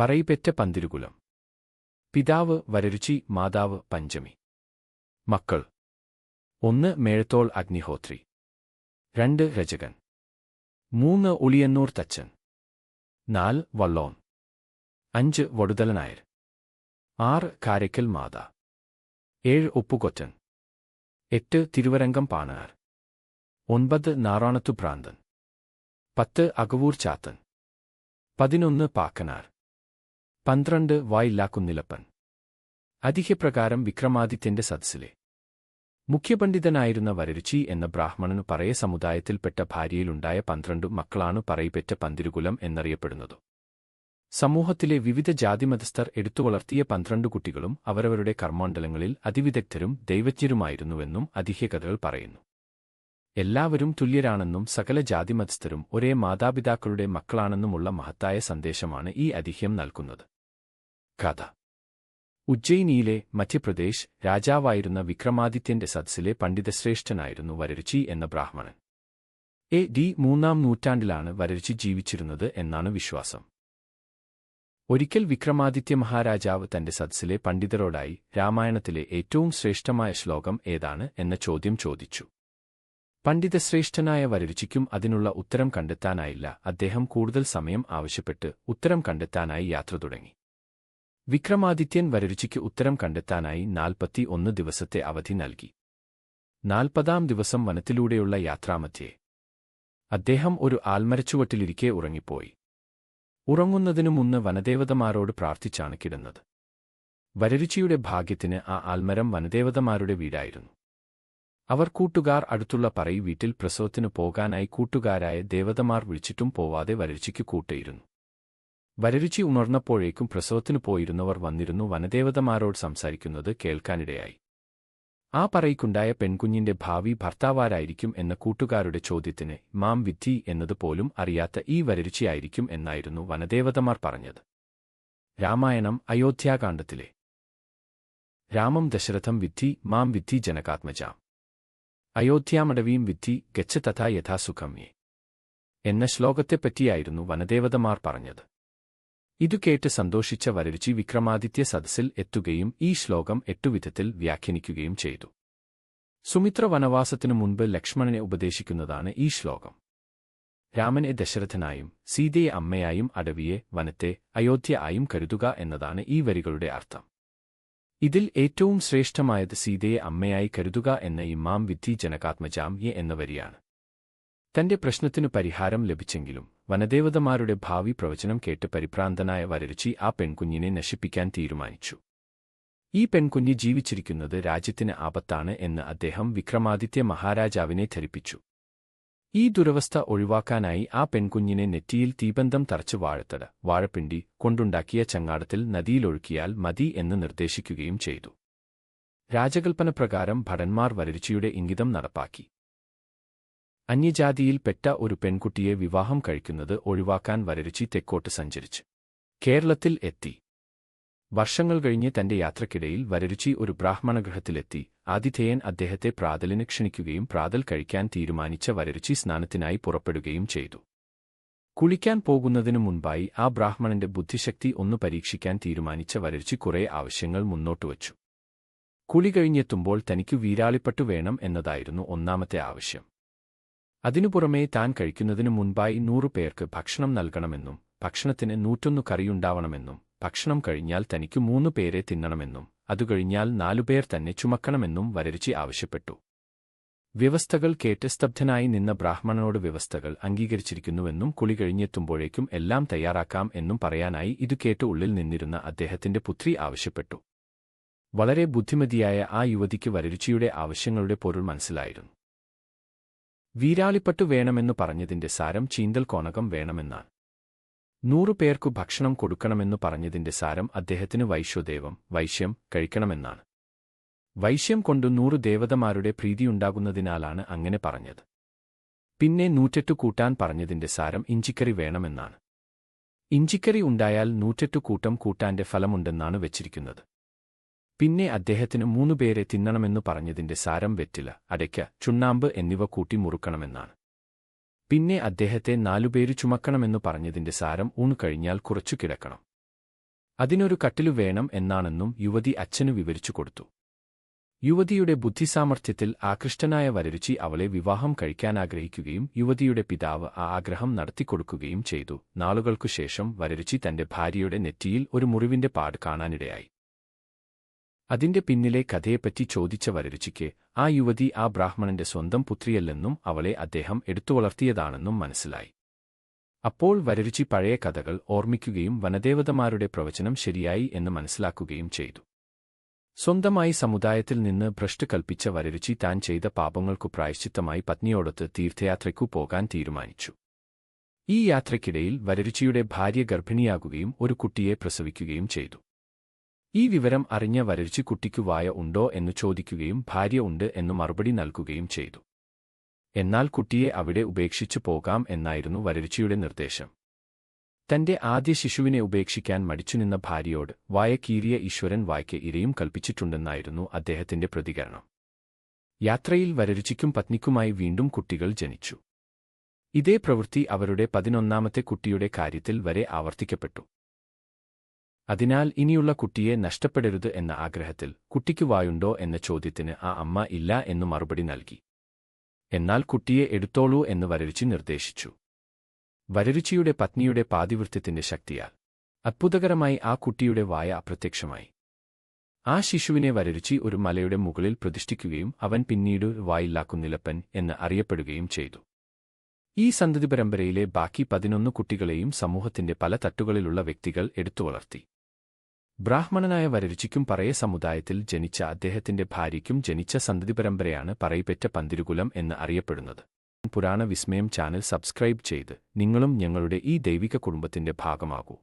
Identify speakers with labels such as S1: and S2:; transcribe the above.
S1: പറയിപ്പെറ്റ പന്തിരുകുലം. പിതാവ് വരരുചി മാതാവ് പഞ്ചമി. മക്കൾ. ഒന്ന് മേഴത്തോൾ അഗ്നിഹോത്രി. രണ്ട് രജകൻ. മൂന്ന് ഉളിയന്നൂർ തച്ചൻ. നാല് വള്ളോൻ. അഞ്ച് വടുതലനായർ. ആറ് കാരയ്ക്കൽ മാത. ഏഴ് ഉപ്പുകൊറ്റൻ. എട്ട് തിരുവരങ്കം പാണാർ. ഒൻപത് നാറാണത്തു ഭ്രാന്തൻ. പത്ത് അകവൂർ ചാത്തൻ. പതിനൊന്ന് പാക്കനാർ. പന്ത്രണ്ട് വായില്ലാക്കുന്നിലപ്പൻ അതിഹ്യപ്രകാരം വിക്രമാദിത്യന്റെ സദസ്സിലെ. മുഖ്യപണ്ഡിതനായിരുന്ന വരരുചി എന്ന ബ്രാഹ്മണനു പറയ സമുദായത്തിൽപ്പെട്ട ഭാര്യയിലുണ്ടായ പന്ത്രണ്ടു മക്കളാണു പറയിപ്പെറ്റ പന്തിരുകുലം എന്നറിയപ്പെടുന്നതു. സമൂഹത്തിലെ വിവിധ ജാതിമതസ്ഥർ എടുത്തുവളർത്തിയ പന്ത്രണ്ടു കുട്ടികളും അവരവരുടെ കർമ്മണ്ഡലങ്ങളിൽ അതിവിദഗ്ധരും ദൈവജ്ഞരുമായിരുന്നുവെന്നും അതിഹ്യകഥകൾ പറയുന്നു. എല്ലാവരും തുല്യരാണെന്നും സകല ജാതിമതസ്ഥരും ഒരേ മാതാപിതാക്കളുടെ മക്കളാണെന്നുമുള്ള മഹത്തായ സന്ദേശമാണ് ഈ അതിഹ്യം നൽകുന്നത്. കഥ. ഉജ്ജയിനിയിലെ മധ്യപ്രദേശ് രാജാവായിരുന്ന വിക്രമാദിത്യന്റെ സദസ്സിലെ പണ്ഡിതശ്രേഷ്ഠനായിരുന്നു വരരുചി എന്ന ബ്രാഹ്മണൻ. എ ഡി മൂന്നാം നൂറ്റാണ്ടിലാണ് വരരുചി ജീവിച്ചിരുന്നത് എന്നാണ് വിശ്വാസം. ഒരിക്കൽ വിക്രമാദിത്യ മഹാരാജാവ് തന്റെ സദസ്സിലെ പണ്ഡിതരോടായി രാമായണത്തിലെ ഏറ്റവും ശ്രേഷ്ഠമായ ശ്ലോകം ഏതാണ് എന്ന ചോദ്യം ചോദിച്ചു. പണ്ഡിതശ്രേഷ്ഠനായ വരരുചിക്കും അതിനുള്ള ഉത്തരം കണ്ടെത്താനായില്ല. അദ്ദേഹം കൂടുതൽ സമയം ആവശ്യപ്പെട്ട് ഉത്തരം കണ്ടെത്താനായി യാത്ര തുടങ്ങി. വിക്രമാദിത്യൻ വരരുചിക്ക് ഉത്തരം കണ്ടെത്താനായി നാൽപ്പത്തി ഒന്ന് ദിവസത്തെ അവധി നൽകി. നാൽപ്പതാം ദിവസം വനത്തിലൂടെയുള്ള യാത്രാമധ്യേ അദ്ദേഹം ഒരു ആൽമരച്ചുവട്ടിലിരിക്കെ ഉറങ്ങിപ്പോയി. ഉറങ്ങുന്നതിനു മുന്ന് വനദേവതമാരോട് പ്രാർത്ഥിച്ചാണ് കിടന്നത്. വരരുചിയുടെ ഭാഗ്യത്തിന് ആ ആൽമരം വനദേവതമാരുടെ വീടായിരുന്നു. അവർ കൂട്ടുകാർ അടുത്തുള്ള പറയി വീട്ടിൽ പ്രസവത്തിനു പോകാനായി കൂട്ടുകാരായ ദേവതമാർ വിളിച്ചിട്ടും പോവാതെ വരരുചിക്ക് കൂട്ടയിരുന്നു. വരരുചി ഉണർന്നപ്പോഴേക്കും പ്രസവത്തിനു പോയിരുന്നവർ വന്നിരുന്നു വനദേവതമാരോട് സംസാരിക്കുന്നത് കേൾക്കാനിടയായി. ആ പറയ്ക്കുണ്ടായ പെൺകുഞ്ഞിന്റെ ഭാവി ഭർത്താവാരായിരിക്കും എന്ന കൂട്ടുകാരുടെ ചോദ്യത്തിന് മാം വിദ്ധി എന്നതുപോലും അറിയാത്ത ഈ വരരുചിയായിരിക്കും എന്നായിരുന്നു വനദേവതമാർ പറഞ്ഞത്. രാമായണം അയോധ്യാകാന്ഡത്തിലെ. രാമം ദശരഥം വിദ്ധി മാം വിദ്ധി ജനകാത്മജാം. അയോധ്യാമടവീം വിദ്ധി ഗച്ഛ തഥാ യഥാസുഖമ്യേ. എന്ന ശ്ലോകത്തെപ്പറ്റിയായിരുന്നു വനദേവതമാർ പറഞ്ഞത്. ഇതു കേട്ട് സന്തോഷിച്ച വരരുചി വിക്രമാദിത്യ സദസ്സിൽ എത്തുകയും ഈ ശ്ലോകം എട്ടുവിധത്തിൽ വ്യാഖ്യാനിക്കുകയും ചെയ്തു. സുമിത്ര വനവാസത്തിനു മുൻപ് ലക്ഷ്മണനെ ഉപദേശിക്കുന്നതാണ് ഈ ശ്ലോകം. രാമനെ ദശരഥനായും സീതയെ അമ്മയായും അടവിയെ വനത്തെ അയോധ്യ ആയും കരുതുക എന്നതാണ് ഈ വരികളുടെ അർത്ഥം. ഇതിൽ ഏറ്റവും ശ്രേഷ്ഠമായത് സീതയെ അമ്മയായി കരുതുക എന്ന ഇമാം വിദ്ധി ജനകാത്മജാം എന്ന വരിയാണ്. തന്റെ പ്രശ്നത്തിനു പരിഹാരം ലഭിച്ചെങ്കിലും വനദേവതമാരുടെ ഭാവി പ്രവചനം കേട്ട് പരിഭ്രാന്തനായ വരരുചി ആ പെൺകുഞ്ഞിനെ നശിപ്പിക്കാൻ തീരുമാനിച്ചു. ഈ പെൺകുഞ്ഞ് ജീവിച്ചിരിക്കുന്നത് രാജ്യത്തിന് ആപത്താണ് എന്ന് അദ്ദേഹം വിക്രമാദിത്യ മഹാരാജാവിനെ ധരിപ്പിച്ചു. ഈ ദുരവസ്ഥ ഒഴിവാക്കാനായി ആ പെൺകുഞ്ഞിനെ നെറ്റിയിൽ തീബന്ധം തറച്ച് വാഴത്തട വാഴപ്പിണ്ടി കൊണ്ടുണ്ടാക്കിയ ചങ്ങാടത്തിൽ നദിയിലൊഴുക്കിയാൽ മതി എന്ന് നിർദ്ദേശിക്കുകയും ചെയ്തു. രാജകൽപ്പന പ്രകാരം ഭടന്മാർ വരരുചിയുടെ ഇംഗിതം നടപ്പാക്കി. അന്യജാതിയിൽപ്പെട്ട ഒരു പെൺകുട്ടിയെ വിവാഹം കഴിക്കുന്നത് ഒഴിവാക്കാൻ വരരുചി തെക്കോട്ട് സഞ്ചരിച്ചു. കേരളത്തിൽ എത്തി. വർഷങ്ങൾ കഴിഞ്ഞ് തന്റെ യാത്രക്കിടയിൽ വരരുചി ഒരു ബ്രാഹ്മണഗൃഹത്തിലെത്തി. ആതിഥേയൻ അദ്ദേഹത്തെ പ്രാതലിന് ക്ഷണിക്കുകയും പ്രാതൽ കഴിക്കാൻ തീരുമാനിച്ച വരരുചി സ്നാനത്തിനായി പുറപ്പെടുകയും ചെയ്തു. കുളിക്കാൻ പോകുന്നതിനു മുൻപായി ആ ബ്രാഹ്മണന്റെ ബുദ്ധിശക്തി ഒന്ന് പരീക്ഷിക്കാൻ തീരുമാനിച്ച വരരുചി കുറെ ആവശ്യങ്ങൾ മുന്നോട്ടുവച്ചു കുളി കഴിഞ്ഞെത്തുമ്പോൾ തനിക്കു വീരാളിപ്പെട്ടു വേണം എന്നതായിരുന്നു ഒന്നാമത്തെ ആവശ്യം. അതിനു പുറമേ താൻ കഴിക്കുന്നതിനു മുൻപായി നൂറു പേർക്ക് ഭക്ഷണം നൽകണമെന്നും ഭക്ഷണത്തിന് നൂറ്റൊന്നു കറിയുണ്ടാവണമെന്നും ഭക്ഷണം കഴിഞ്ഞാൽ തനിക്ക് മൂന്നു പേരെ തിന്നണമെന്നും അതുകഴിഞ്ഞാൽ നാലുപേർ തന്നെ ചുമക്കണമെന്നും വരരുചി ആവശ്യപ്പെട്ടു. വ്യവസ്ഥകൾ കേട്ട് സ്തബ്ധനായി നിന്ന ബ്രാഹ്മണനോട് വ്യവസ്ഥകൾ അംഗീകരിച്ചിരിക്കുന്നുവെന്നും കുളി കഴിഞ്ഞെത്തുമ്പോഴേക്കും എല്ലാം തയ്യാറാക്കാം എന്നും പറയാനായി ഇതു കേട്ട് ഉള്ളിൽ നിന്നിരുന്ന അദ്ദേഹത്തിന്റെ പുത്രി ആവശ്യപ്പെട്ടു. വളരെ ബുദ്ധിമതിയായ ആ യുവതിക്ക് വരരുചിയുടെ ആവശ്യങ്ങളുടെ പൊരുൾ മനസ്സിലായിരുന്നു. വീരാളിപ്പട്ടു വേണമെന്നു പറഞ്ഞതിന്റെ സാരം ചീന്തൽ കോണകം വേണമെന്നാണ്. നൂറു പേർക്കു ഭക്ഷണം കൊടുക്കണമെന്നു പറഞ്ഞതിന്റെ സാരം അദ്ദേഹത്തിന് വൈശ്വദേവം വൈശ്യം കഴിക്കണമെന്നാണ്. വൈശ്യം കൊണ്ടു നൂറു ദേവതമാരുടെ പ്രീതിയുണ്ടാകുന്നതിനാലാണ് അങ്ങനെ പറഞ്ഞത്. പിന്നെ നൂറ്റെട്ടു കൂട്ടാൻ പറഞ്ഞതിന്റെ സാരം ഇഞ്ചിക്കറി വേണമെന്നാണ്. ഇഞ്ചിക്കറി ഉണ്ടായാൽ നൂറ്റെട്ടു കൂട്ടം കൂട്ടാന്റെ ഫലമുണ്ടെന്നാണ് വെച്ചിരിക്കുന്നത്. പിന്നെ അദ്ദേഹത്തിന് മൂന്നുപേരെ തിന്നണമെന്നു പറഞ്ഞതിന്റെ സാരം വെറ്റില അടയ്ക്ക ചുണ്ണാമ്പ് എന്നിവ കൂട്ടി മുറുക്കണമെന്നാണ്. പിന്നെ അദ്ദേഹത്തെ നാലുപേര് ചുമക്കണമെന്നു പറഞ്ഞതിന്റെ സാരം ഊണ് കഴിഞ്ഞാൽ കുറച്ചു കിടക്കണം. അതിനൊരു കട്ടിലു വേണം എന്നാണെന്നും യുവതി അച്ഛനു വിവരിച്ചു കൊടുത്തു. യുവതിയുടെ ബുദ്ധിസാമർഥ്യത്തിൽ ആകൃഷ്ടനായ വരരുചി അവളെ വിവാഹം കഴിക്കാനാഗ്രഹിക്കുകയും യുവതിയുടെ പിതാവ് ആ ആഗ്രഹം നടത്തിക്കൊടുക്കുകയും ചെയ്തു. നാളുകൾക്കു ശേഷം വരരുചി തന്റെ ഭാര്യയുടെ നെറ്റിയിൽ ഒരു മുറിവിന്റെ പാട് കാണാനിടയായി. അതിന്റെ പിന്നിലെ കഥയെപ്പറ്റി ചോദിച്ച വരരുചിക്ക് ആ യുവതി ആ ബ്രാഹ്മണന്റെ സ്വന്തം പുത്രിയല്ലെന്നും അവളെ അദ്ദേഹം എടുത്തുവളർത്തിയതാണെന്നും മനസ്സിലായി. അപ്പോൾ വരരുചി പഴയ കഥകൾ ഓർമ്മിക്കുകയും വനദേവതമാരുടെ പ്രവചനം ശരിയായി എന്ന് മനസ്സിലാക്കുകയും ചെയ്തു. സ്വന്തമായി സമുദായത്തിൽ നിന്ന് ഭ്രഷ്ട് കൽപ്പിച്ച വരരുചി താൻ ചെയ്ത പാപങ്ങൾക്കു പ്രായശ്ചിത്തമായി പത്നിയോടൊത്ത് തീർത്ഥയാത്രയ്ക്കു പോകാൻ തീരുമാനിച്ചു. ഈ യാത്രയ്ക്കിടയിൽ വരരുചിയുടെ ഭാര്യ ഗർഭിണിയാകുകയും ഒരു കുട്ടിയെ പ്രസവിക്കുകയും ചെയ്തു. ഈ വിവരം അറിഞ്ഞ വരരുചി കുട്ടിക്കു വായ ഉണ്ടോ എന്നു ചോദിക്കുകയും ഭാര്യ ഉണ്ട് എന്ന് മറുപടി നൽകുകയും ചെയ്തു. എന്നാൽ കുട്ടിയെ അവിടെ ഉപേക്ഷിച്ചു പോകാം എന്നായിരുന്നു വരരുചിയുടെ നിർദ്ദേശം. തന്റെ ആദ്യ ശിശുവിനെ ഉപേക്ഷിക്കാൻ മടിച്ചുനിന്ന ഭാര്യയോട് വായ ഈശ്വരൻ വായ്ക്ക് ഇരയും കൽപ്പിച്ചിട്ടുണ്ടെന്നായിരുന്നു അദ്ദേഹത്തിന്റെ പ്രതികരണം. യാത്രയിൽ വരരുചിക്കും പത്നിക്കുമായി വീണ്ടും കുട്ടികൾ ജനിച്ചു. ഇതേ പ്രവൃത്തി അവരുടെ പതിനൊന്നാമത്തെ കുട്ടിയുടെ കാര്യത്തിൽ വരെ ആവർത്തിക്കപ്പെട്ടു. അതിനാൽ ഇനിയുള്ള കുട്ടിയെ നഷ്ടപ്പെടരുത് എന്ന ആഗ്രഹത്തിൽ കുട്ടിക്ക് വായുണ്ടോ എന്ന ചോദ്യത്തിന് ആ അമ്മ ഇല്ല എന്നു മറുപടി നൽകി. എന്നാൽ കുട്ടിയെ എടുത്തോളൂ എന്ന് വരരുചി നിർദ്ദേശിച്ചു. വരരുചിയുടെ പത്നിയുടെ പാതിവൃത്യത്തിന്റെ ശക്തിയാൽ അത്ഭുതകരമായി ആ കുട്ടിയുടെ വായ അപ്രത്യക്ഷമായി. ആ ശിശുവിനെ വരരുചി ഒരു മലയുടെ മുകളിൽ പ്രതിഷ്ഠിക്കുകയും അവൻ പിന്നീട് വായില്ലാക്കുന്നിലപ്പൻ എന്ന് അറിയപ്പെടുകയും ചെയ്തു. ഈ സന്തതി പരമ്പരയിലെ ബാക്കി പതിനൊന്ന് കുട്ടികളെയും സമൂഹത്തിന്റെ പല തട്ടുകളിലുള്ള വ്യക്തികൾ എടുത്തുവളർത്തി. ബ്രാഹ്മണനായ വരരുചിക്കും പറയ സമുദായത്തിൽ ജനിച്ച അദ്ദേഹത്തിന്റെ ഭാര്യയ്ക്കും ജനിച്ച സന്തതി പരമ്പരയാണ് പറയപ്പെറ്റ പന്തിരുകുലം എന്ന് അറിയപ്പെടുന്നത്. പുരാണ വിസ്മയം ചാനൽ സബ്സ്ക്രൈബ് ചെയ്ത് നിങ്ങളും ഞങ്ങളുടെ ഈ ദൈവിക കുടുംബത്തിന്റെ ഭാഗമാകൂ.